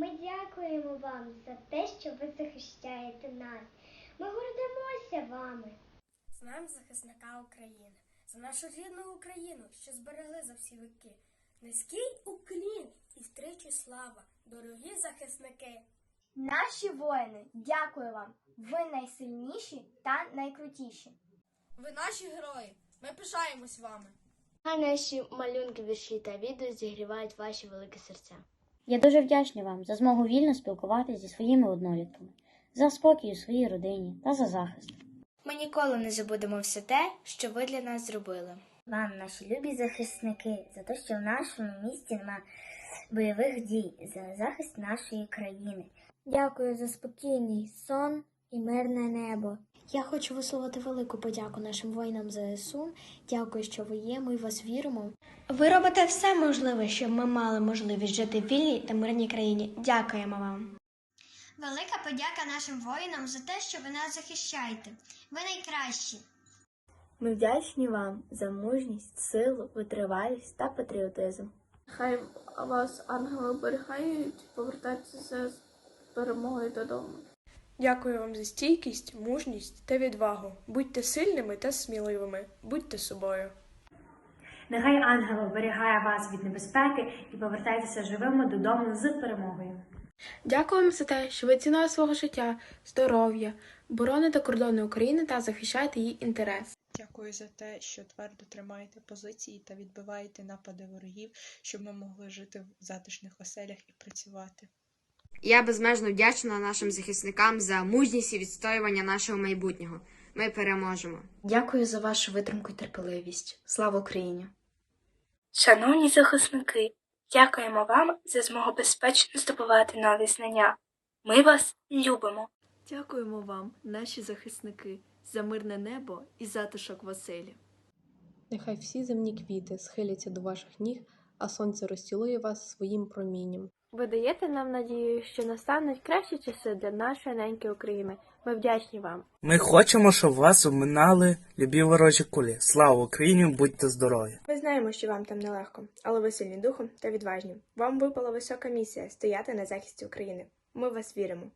Ми дякуємо вам за те, що ви захищаєте нас. Ми гордимося вами. Знаємо захисника України, за нашу рідну Україну, що зберегли за всі віки. Низький уклін і втричі слава, дорогі захисники. Наші воїни, дякую вам. Ви найсильніші та найкрутіші. Ви наші герої. Ми пишаємось вами. А наші малюнки, вірші та відео зігрівають ваші великі серця. Я дуже вдячний вам за змогу вільно спілкуватися зі своїми однолітками, за спокій у своїй родині та за захист. Ми ніколи не забудемо все те, що ви для нас зробили. Вам, наші любі захисники, за те, що в нашому місті нема бойових дій, за захист нашої країни. Дякую за спокійний сон і мирне небо. Я хочу висловити велику подяку нашим воїнам ЗСУ. Дякую, що ви є. Ми в вас віримо. Ви робите все можливе, щоб ми мали можливість жити в вільній та мирній країні. Дякуємо вам. Велика подяка нашим воїнам за те, що ви нас захищаєте. Ви найкращі. Ми вдячні вам за мужність, силу, витривалість та патріотизм. Хай вас ангели оберігають, повертайтеся з перемогою додому. Дякую вам за стійкість, мужність та відвагу. Будьте сильними та сміливими, будьте собою. Нехай ангел оберігає вас від небезпеки і повертайтеся живими додому з перемогою. Дякуємо за те, що ви ціною свого життя, здоров'я, бороните кордони України та захищаєте її інтерес. Дякую за те, що твердо тримаєте позиції та відбиваєте напади ворогів, щоб ми могли жити в затишних оселях і працювати. Я безмежно вдячна нашим захисникам за мужність і відстоювання нашого майбутнього. Ми переможемо. Дякую за вашу витримку і терпеливість. Слава Україні! Шановні захисники, дякуємо вам за змогу безпечно здобувати нові знання. Ми вас любимо. Дякуємо вам, наші захисники, за мирне небо і затишок в оселі. Нехай всі земні квіти схиляться до ваших ніг, а сонце розцілує вас своїм промінням. Ви даєте нам надію, що настануть кращі часи для нашої неньки України. Ми вдячні вам. Ми хочемо, щоб вас обминали любі ворожі кулі. Слава Україні, будьте здорові! Ми знаємо, що вам там нелегко, але ви сильні духом та відважні. Вам випала висока місія стояти на захисті України. Ми вас віримо.